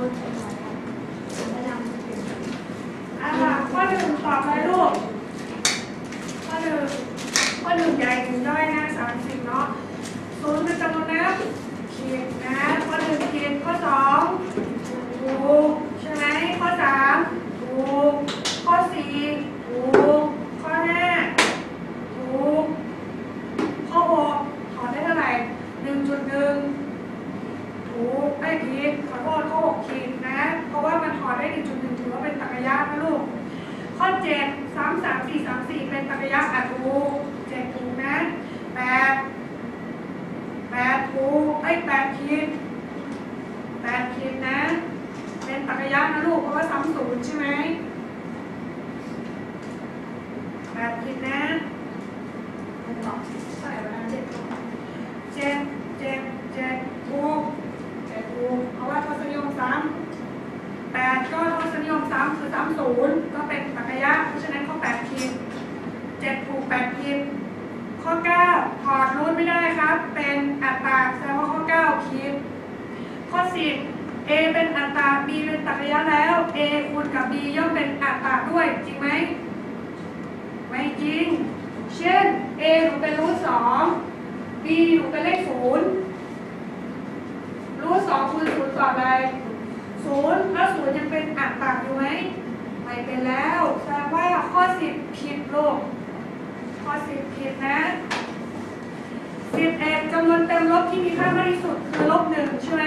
อ่าข้อหนึ่งตอบเลยลูก ข้อหนึ่งข้อหนึ่งใหญ่ถึงย่อยนะสามสิบเนาะศูนย์เป็นจำนวนนับขีดนะ ข้อหนึ่งขีดข้อสองถูกใช่ไหมข้อสามถูกข้อสี่ถูก ข้อห้าถูก ข้อหกถอนได้เท่าไหร่หนึ่งจุดหนึ่งถูกไอ้ ผิดขอโทษข้อหกขีดนะ เพราะว่ามันถอนได้หนึ่งจุดหนึ่งถือว่าเป็นตรรกะยะนะลูก ข้อเจ็ดสามสามสี่สามสี่เป็นตรรกยะอะถูกเจ็ดถูกนะแปดแปดถูกไอ้ยแปดขีดแปดขีดนะ เป็นตรรกะยะนะลูกเพราะว่าซ้ำศูนย์ใช่ไหมแปดขีดนะ ใส่ไปนะเจ็ดเจ็ดเจ็ดเจ็ดถูกเจ็ดถูกเพราะว่าทศนิยมซ้ำแปดก็ทศนิยมซ้ำคือซ้ำศูนย์ก็เป็นตรรกะยะเพราะฉะนั้นข้อแปดผิดเจ็ดถูกแปดผิดข้อเก้าถอดรูทไม่ได้ครับ เป็นอัตราแสดงว่าข้อเก้าผิดข้อสิบ A เป็นอัตรา B เป็นตระยะแล้ว A คูณกับ B ย่อมเป็นอัตราด้วยจริงไหมไม่จริง เช่น a หนูเป็นรูทสอง b หนูเป็นเลขศูนย์รูทสองคูณศูนย์ต่ออะไรศูนย์แล้วศูนย์ยังเป็นอัตตาอยู่ไหมไม่เป็นแล้วแสดงว่าข้อสิบผิดลูกข้อสิบผิดนะสิบเอ็ดจำนวนเต็มลบที่มีค่ามากที่สุดคือลบหนึ่งใช่ไหม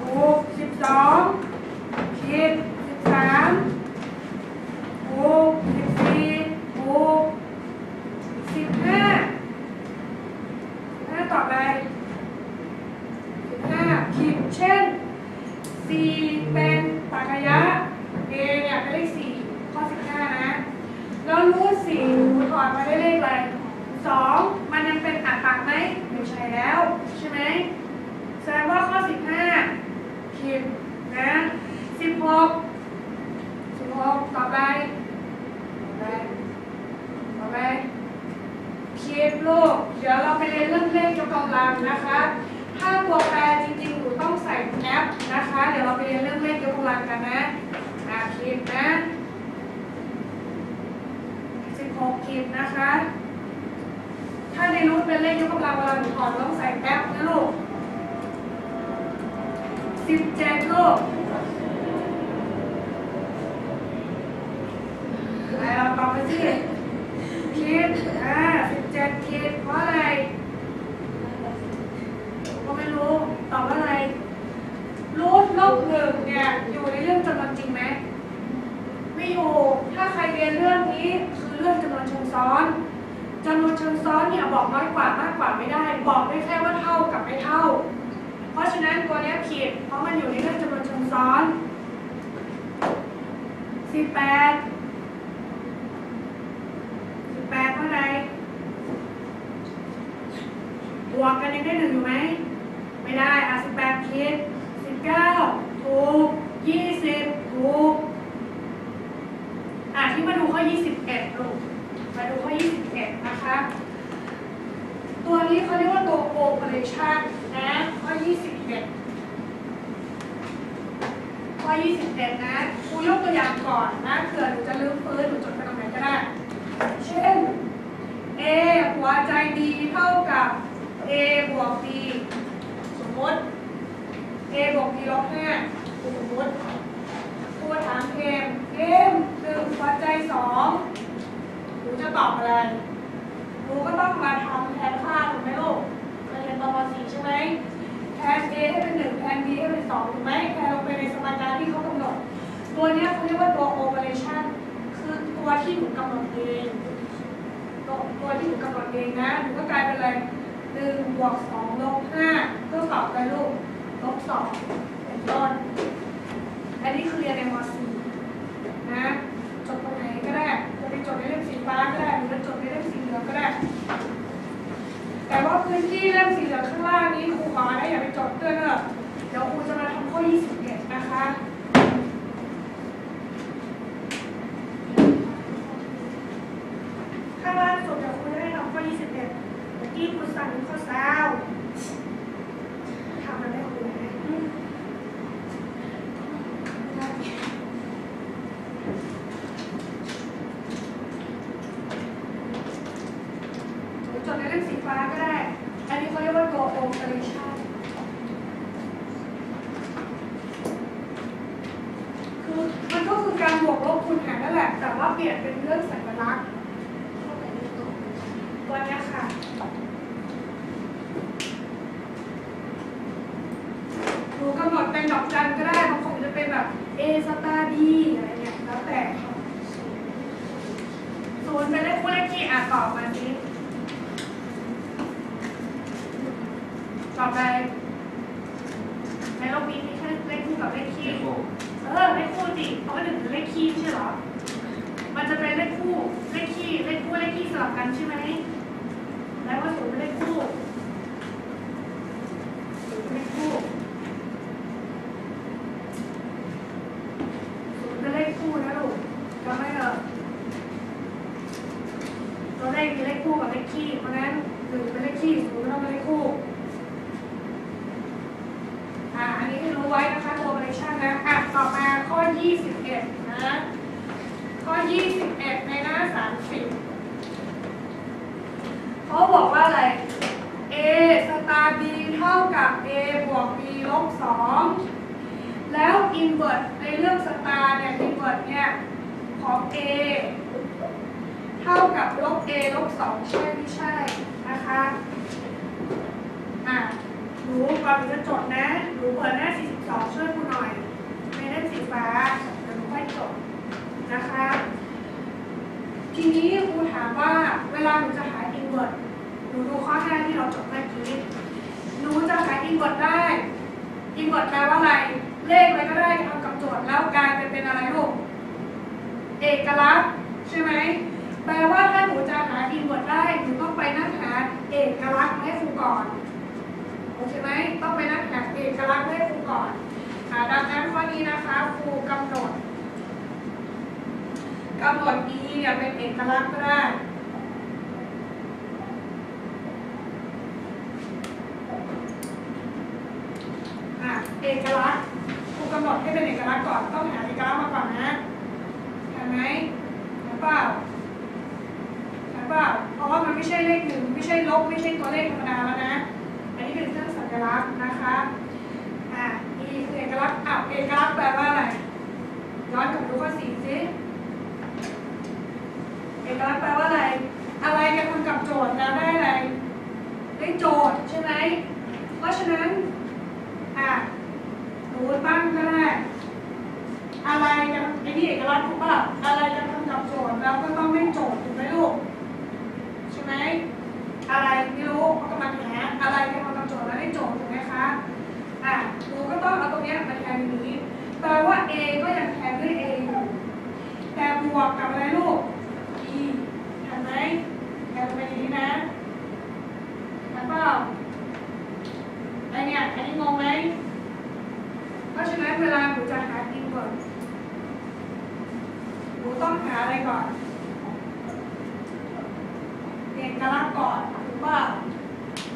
ถูกสิบสอง ผิดสิบสามถูกสิบสี่ถูกสิบห้าห้าต่อไปสิบห้าผิดเช่นสี่เป็นตรรกะยะ A เนี่ยเป็นเลขสี่ข้อสิบห้านะแล้วรูทสี่ถอดมาได้เลขอะไรสองมันยังเป็นอัตตาไหมไม่ใช่แล้ว ใช่ไหมแสดงว่าข้อสิบห้าผิดนะ สิบหกสิบหกต่อไปต่อไปต่อไปคิดลูก เดี๋ยวเราไปเรียนเรื่องเลขยกกำลังนะคะ ถ้าตัวแปรจริงๆหนูต้องใส่แอปนะคะ เดี๋ยวเราไปเรียนเรื่องเลขยกกำลังกันนะอ่าคิดนะ16คิดนะคะ ถ้าในรู้เป็นเลขยกกำลังเวลาหนูถอนต้องใส่แอปนะลูก17ลูก เราตอบไปที่คิดอ่าสิบเจ็ดคิดเพราะอะไรก็ไม่รู้ตอบว่าอะไรรูทลบหนึ่งเนี่ยอยู่ในเรื่องจำนวนจริงไหมไม่อยู่ถ้าใครเรียนเรื่องนี้คือเรื่องจำนวนเชิงซ้อนจำนวนเชิงซ้อนเนี่ยบอกน้อยกว่ามากกว่าไม่ได้ บอกได้แค่ว่าเท่ากับไม่เท่า เพราะฉะนั้นตัวนี้ผิดเพราะมันอยู่ในเรื่องจำนวนเชิงซ้อนสิบแปด A บวก B ลบ5สมมติครูถามเกมเกมหนึ่งหัวใจสองหนูจะตอบอะไรหนูก็ต้องมาทำแทนค่าถูกไหมลูกมาเรียนตอนม .4 ใช่ไหมแทน A ให้เป็นหนึ่งแทน B ให้เป็นสองถูกไหมแทนลงไปในสมการที่เขากำหนด ตัวนี้เขาเรียกว่าตัว operation คือตัวที่หนูกำหนดเองตัวตัวที่หนูกำหนดเองนะหนูก็กลายเป็นอะไรหนึ่งบวกสองลบห้าเพื่อตอบไปลูก ลบสองเป็นต้น อันนี้คือเรียนในม .4 นะจดตรงไหนก็ได้ จะไปจดในเล่มสีฟ้าก็ได้ หรือจะจดในเล่มสีเหลืองก็ได้ แต่ว่าพื้นที่เล่มสีเหลืองข้างล่างนี้ครูขอนะอย่าไปจดเพื่อนเนอะเดี๋ยวครูจะมาทำข้อ 21 นะคะ จนในเรื่องสีฟ้าก็ได้ อันนี้เขาเรียกว่า goal operation คือมันก็คือการบวกลบคูณหารนั่นแหละ แต่ว่าเปลี่ยนเป็นเรื่องสัญลักษณ์วันนี้ค่ะหนูกำหนดเป็นดอกจันก็ได้ของผมจะเป็นแบบ A สตาร์ B อะไรเนี่ยแล้วแต่โซนเป็นเลขคู่เลขคี่อะตอบมาสิ ต่อไป ในโลกนี้มีแค่เลขคู่กับเลขคี่ เออเลขคู่สิเพราะว่าหนึ่งเป็นเลขคี่ไม่ใช่เหรอ มันจะเป็นเลขคู่ เลขคี่ เลขคู่ เลขคี่สลับกันใช่ไหม แล้วว่าศูนย์เป็นเลขคู่ศูนย์เป็นเลขคู่ศูนย์เป็นเลขคู่นะลูกจำไม่เถอะตัวเลขมีเลขคู่กับเลขคี่ เพราะฉะนั้นหนึ่งเป็นเลขคี่ศูนย์ต้องเป็นเลขคู่ อ่า อันนี้ให้รู้ไว้นะคะตัว operation นะ อะ ต่อมาข้อ 21 นะ ข้อ 21 ในหน้า 30เขาบอกว่าอะไร a สตาร์ b เท่ากับ a บวก b ลบ2แล้ว invert ในเรื่องสตาร์เนี่ย invert เนี่ยของ a เท่ากับลบ a ลบ2ใช่ไม่ใช่นะคะ อะ หนูก่อนหนูจะจดนะ หนูเปิดหน้า 42 ช่วยครูหน่อย ในเล่มสีฟ้าเดี๋ยวหนูค่อยจดนะคะ ทีนี้ครูถามว่าเวลาหนูจะหา invert หนูดูข้อแรกที่เราจดเมื่อกี้ หนูจะหา invert ได้ invert แปลว่าอะไร เลขอะไรก็ได้ทำกับโจทย์แล้วกลายเป็นเป็นอะไรลูก เอกลักษณ์ใช่ไหมแปลว่าถ้าหนูจะหา invert ได้หนูต้องไปนั่งหาเอกลักษณ์ให้ครูก่อนโอเคไหมต้องไปนั่งหาเอกลักษณ์ให้ครูก่อนอ่าดังนั้นข้อนี้นะคะครูกำหนดกำหนด e เนี่ยเป็นเอกลักษณ์ก็ได้อะเอกลักษณ์ครูกำหนดให้เป็นเอกลักษณ์ก่อนต้องหาเอกลักษณ์มาก่อนนะ ไหมเห็นเปล่าเห็นเปล่าเพราะว่ามันไม่ใช่เลขหนึ่งไม่ใช่ลบไม่ใช่ตัวเลขธรรมดาแล้วนะ อันนี้เป็นเครื่องสัญลักษณ์นะคะอ่า e คือเอกลักษณ์อะเอกลักษณ์แปลว่าอะไรย้อนกลับดูข้อสี่สิเอกลักษณ์แปลว่าอะไร อะไรกระทำกับโจทย์แล้วได้อะไร ได้โจทย์ใช่ไหมเพราะฉะนั้นอะหนูตั้งก็ได้ อะไรกันไอ้นี่เอกลักษณ์ถูกว่าอะไรจะทำกับโจทย์แล้วก็ต้องไม่โจทย์ถูกไหมลูกใช่ไหมอะไรไม่รู้ก็กำลังหาอะไรกำลังกำโจทย์แล้วได้โจทย์ถูกไหมคะอะลูก็ต้องเอาตรงเนี้ยมาแทนนี้แปลว่า A ก็ยังแทนด้วย A อยู่แต่บวกกับอะไรลูก E เห็นไหมแทนไปอย่างนี้นะเห็นเปล่าไอเนี่ยอันนี้งงไหม เพราะฉะนั้นเวลาหนูจะหา inverse หนูต้องหาอะไรก่อน เอกลักษณ์ก่อนถูกป่ะ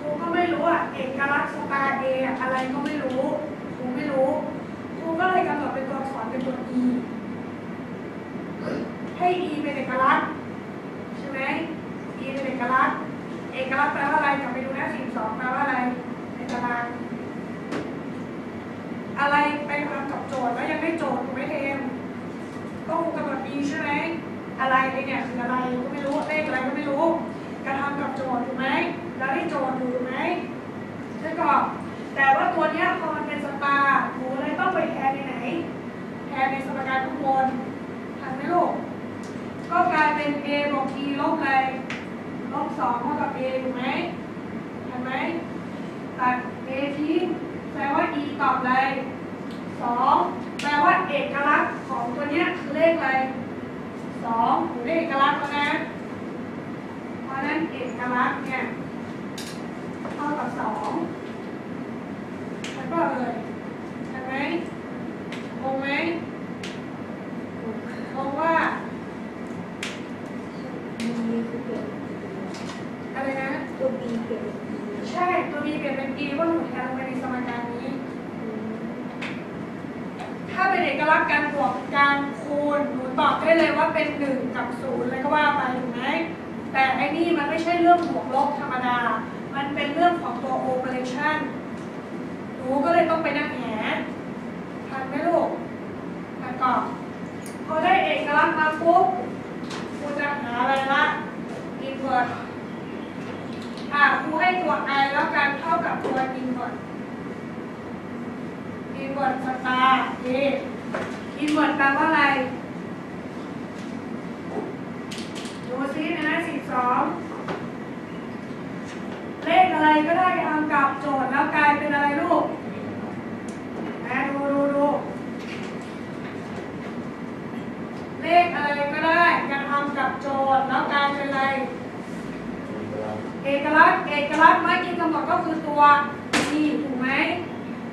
ครูก็ไม่รู้อะ เอกลักษณ์สตาร์เออะไรก็ไม่รู้ครูไม่รู้ครูก็เลยกำหนดเป็นตัวอักษรเป็นตัว e ให้ e เป็นเอกลักษณ์ใช่ไหม e เป็นเอกลักษณ์ เอกลักษณ์แปลว่าอะไรกลับไปดูหน้าสี่สองแปลว่าอะไรในตาราง อะไรไปทำกับโจทย์แล้วยังไม่โจทย์ถูกไหมเทมก็ครูกำหนด e ใช่ไหมอะไรไอเนี่ยคืออะไรก็ไม่รู้เลขอะไรก็ไม่รู้กระทำกับโจทย์ถูกไหมแล้วได้โจทย์อยู่ถูกไหมใช่ก่อนแต่ว่าตัวเนี้ยพอมันเป็นสตาหนูเลยต้องไปแทนในไหนแทนในสมการข้างบนทันไหมลูกก็กลายเป็น a บวก e ลบอะไรลบสองเท่ากับ a ถูกไหมเห็นไหมตัด a ทิ้งแปลว่า e ตอบอะไร สองแปลว่าเอกลักษณ์ของตัวเนี้ยคือเลขอะไรสองหูได้เอกลักษณ์แล้วนะเพราะฉะนั้นเอกลักษณ์เนี่ยเท่ากับสองแล้วก็เลยเห็นไหมงงไหมงงว่า มีคือเปลี่ยน อะไรนะ ตัวบีเปลี่ยนเป็น E ใช่ ตัว b เปลี่ยนเป็น e ว่าหนูแทนลงไปในสมการนี้ ถ้าเป็นเอกลักษณ์การบวกการคูณหนูตอบ ได้เลยว่าเป็นหนึ่งกับศูนย์เลยก็ว่าไปถูกไหมแต่ไอ้นี่มันไม่ใช่เรื่องบวกลบธรรมดา มันเป็นเรื่องของตัว operation หนูก็เลยต้องไปนั่งแหทันไหมลูกทันก่อนพอได้เอกลักษณ์มาปุ๊บ อะไรละอินเวอร์อะครูให้ตัว i แล้วกันเท่ากับตัวอินเวอร์อินเวอร์สตาร์ a อินเวอร์แปลว่าอะไร ดูซิในหน้าสิบสองเลขอะไรก็ได้ทำกับโจทย์แล้วกลายเป็นอะไรลูกนะดูดูดูเลขอะไรก็ได้จะทำกับโจทย์แล้วกลายเป็นอะไร เอกลักษณ์เอกลั กษณ์เมื่อกี้กำหนดก็คือตัว e ถูกไหม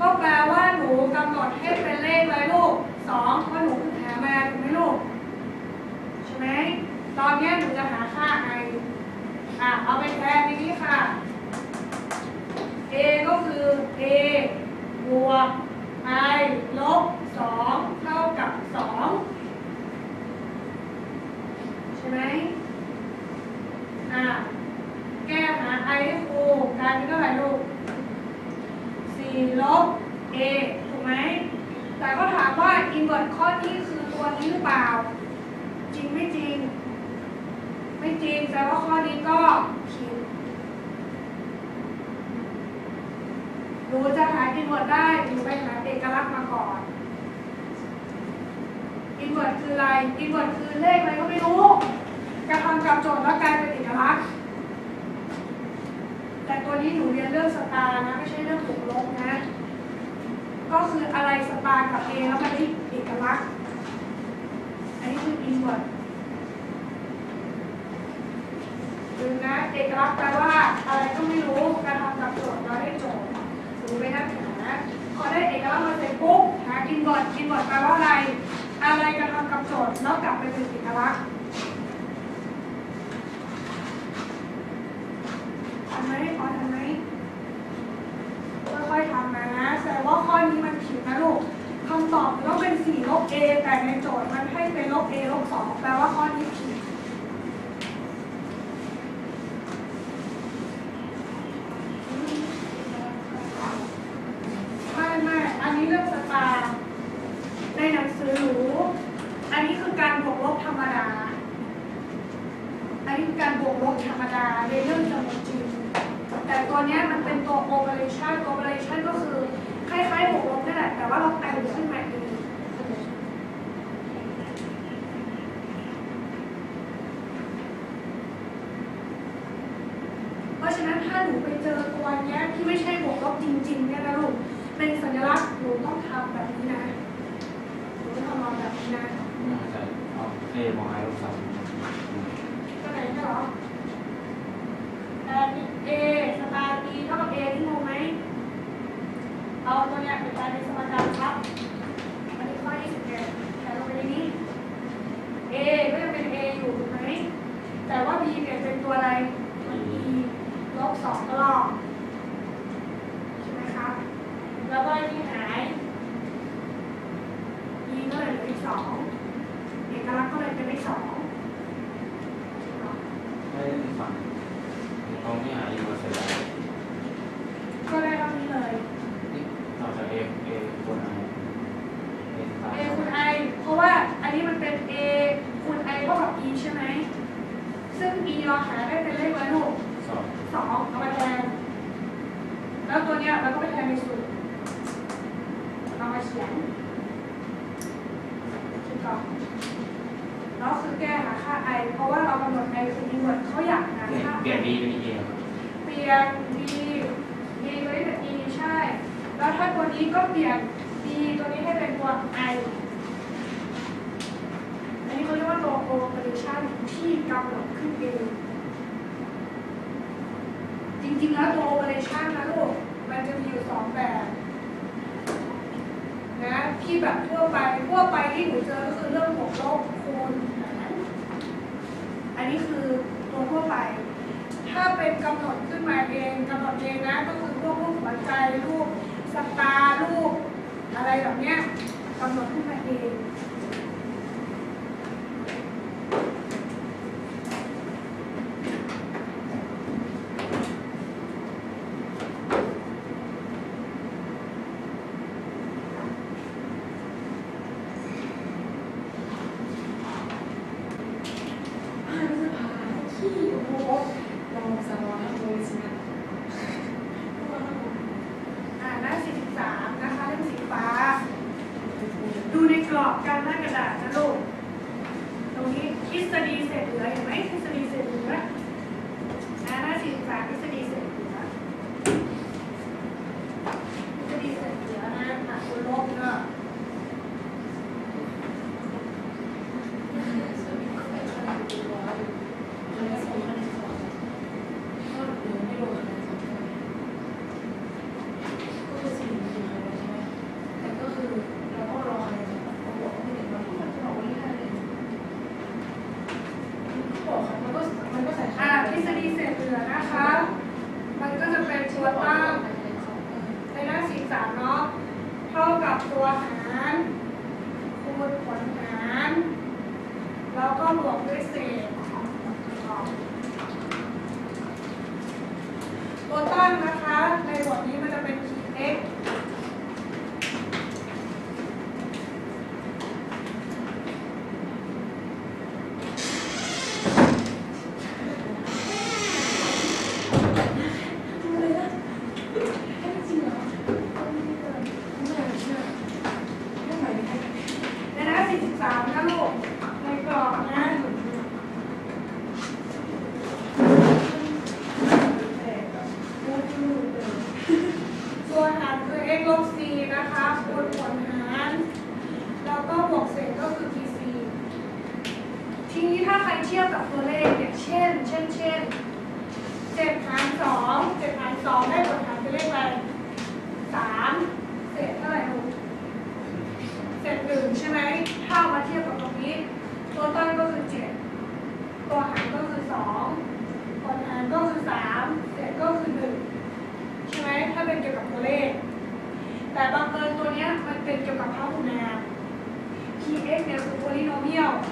ก็แปลว่าหนูกำหนดให้เป็นเลขอะไรลูกสองเพราะหนูเพิ่งหามาถูกไหมลูกใช่ไหมตอนนี้หนูจะหาค่า i อะเอาไปแทนในนี้ค่ะ a ก็คือ a บวก i ลบสองเท่ากับสองใช่ไหมอะ แก้หา i ให้ครูกลายเป็นเท่าไหร่ลูกสี่ลบ a ถูกไหม แต่ก็ถามว่า invert ข้อนี้คือตัวนี้หรือเปล่า จริงไม่จริง ไม่จริง แต่ว่าข้อนี้ก็ผิดหนูจะหา invert ได้หนูไปหาเอกลักษณ์มาก่อน invert คืออะไร invert คือเลขอะไรก็ไม่รู้กระทำกับโจทย์แล้วกลายเป็นเอกลักษณ์ ต่ตัวนี้หนูเรียนเรื่องสตาร์นะ ไม่ใช่เรื่องบวกลบนะ ก็คืออะไรสตาร์กับ A แล้วมันได้เอกลักษณ์ อันนี้คือ invert ดูนะเอกลักษณ์แปลว่าอะไรก็ไม่รู้การทำกับโจทย์เราได้โจทย์หนูไปนั่งหาพอได้เอกลักษณ์มาเสร็จปุ๊บหา invert invert แปลว่าอะไร อะไรการทำกับโจทย์แล้วกลับไปเป็นเอกลักษณ์ ทำไหมพอทำไหมค่อยๆทำนะแสดงว่าข้อนี้มันผิดนะลูกคำตอบต้องเป็น4ลบ a แต่ในโจทย์มันให้เป็นลบ a ลบ2แปลว่าข้อนี้ผิดไม่ไม่อันนี้เรื่องสตาร์ในหนังสือหนูอันนี้คือการบวกลบธรรมดา อันนี้คือการบวกลบธรรมดาในเรื่องจำนวนจริง แต่ตัวเนี้ยมันเป็นตัว operation operation ก็คือคล้ายๆบวกลบนี่แหละแต่ว่าเราแต่งขึ้นมาเองเพราะฉะนั้นถ้าหนูไปเจอตัวเนี้ยที่ไม่ใช่บวกลบจริงๆเนี่ยนะลูกเป็นสัญลักษณ์หนูต้องทำแบบนี้นะหนูต้องทำมาแบบนี้นะน่าจะเอาเอมองไอลูกสาวก็ไหนเนี่ยเหรอ すいません。 เปลี่ยนค่าเป็นเอเปลี่ยน b b ตัวนี้เป็น e ใช่ แล้วถ้าตัวนี้ก็เปลี่ยน b ตัวนี้ให้เป็นตัว i อันนี้เขาเรียกว่าตัว operation ที่กำหนดขึ้นเองจริงๆแล้วตัว operation นะลูก มันจะมีอยู่สองแบบนะที่แบบทั่วไปทั่วไปที่หนูเจอก็คือเรื่องบวกลบคูณอันนี้คือตัวทั่วไป ถ้าเป็นกำหนดขึ้นมาเองกำหนดเองนะก็คือพวกรูปหัวใจรูปสตาร์รูปอะไรแบบเนี้ยกำหนดขึ้นมาเอง ทฤษฎีเศษเหลือนะคะ มันก็จะเป็นตัวตั้งในหน้าสี่สามเนาะ เท่ากับตัวหารคูณผลหาร แล้วก็บวกด้วยเศษตัวตั้งนะคะในบทนี้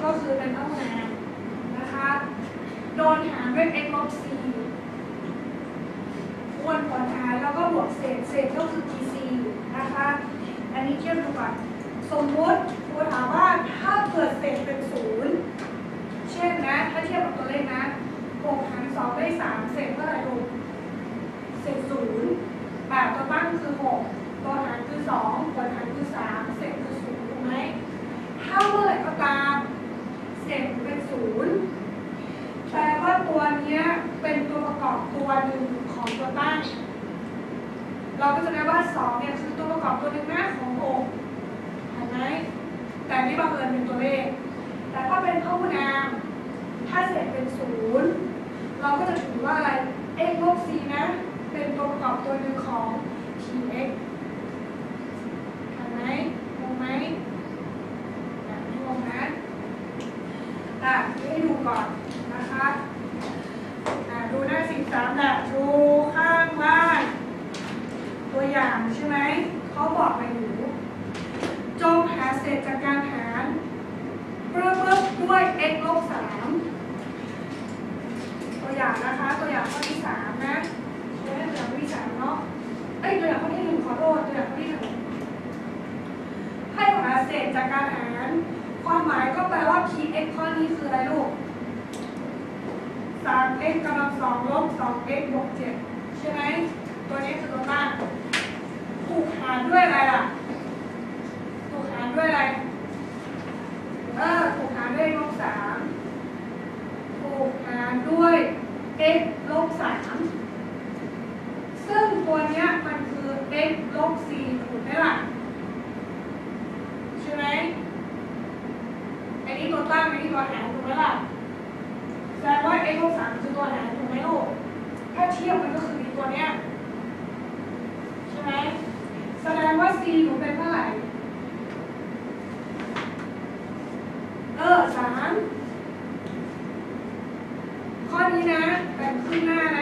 ก็คือเป็นพหุนามนะคะ โดนหารด้วย x ลบ c คูณผลหารแล้วก็บวกเศษ เศษก็คือ pc นะคะ อันนี้เทียบดูก่อน สมมติครูถามว่าถ้าเกิดเศษเป็นศูนย์เช่นนะ ถ้าเทียบกับตัวเลขนะ6หาร2ได้3เศษเท่าไหร่ลูกเศษศูนย์แบบตัวตั้งคือหกตัวหารคือสองตัวหารคือสามเศษคือศูนย์ถูกไหมถ้าเมื่อไหร่ก็ตามเศษเป็นศูนย์แปลว่าตัวเนี้ยเป็นตัวประก อบตัวหนึ่งของตัวตั้ง เราก็จะได้ว่าสองเนี่ยคือตัวประกอบตัวหนึ่งนะของหกเห็นไหมแต่นี่บังเอิญเป็นตัวเลข แต่ถ้าเป็นพหุนาม ถ้าเศษเป็นศูนย์เราก็จะถือว่าอะไร x ลบ c นะ เป็นตัวประกอบตัวหนึ่งของ tx เห็นไหมงงไหมอะไม่งงนะอะให้ดูก่อนนะคะอะดูหน้า สิบสามแบบดูข้างล่างตัวอย่างใช่ไหม เขาบอกมาอยู่จงหาเศษจากการหารเริ่มเริ่มด้วย x ลบสามตัวอย่างนะคะ ตัวอย่างข้อที่สามนะตัวอย่างข้อที่สามเนาะเอ้ยตัวอย่างข้อที่หนึ่งขอโทษตัวอย่างข้อที่หนึ่งให้หาเศษจากการหารความหมายก็แปลว่า px ข้อนี้คืออะไรลูก 3x กำลังสองลบ 2x บวก7ใช่ไหมตัวนี้คือตัวตั้งถูกหารด้วยอะไรล่ะถูกหารด้วยอะไร เออถูกหารด้วยลบสามถูกหารด้วย x ลบสามซึ่งตัวนี้มันคือ x ลบสี่ถูกไหมล่ะใช่ไหมอันนี้ตัวตั้งอันนี้ตัวหารถูกไหมล่ะ แสดงว่า x ลบสามคือตัวหนถูกไหมลูก ถ้าเทียบมันก็คือตัวเนี้ยใช่ไหมแสดงว่า c หนูเป็นเท่าไหร่ เออสามข้อนี้นะแบ่งครึ่งหน้านะ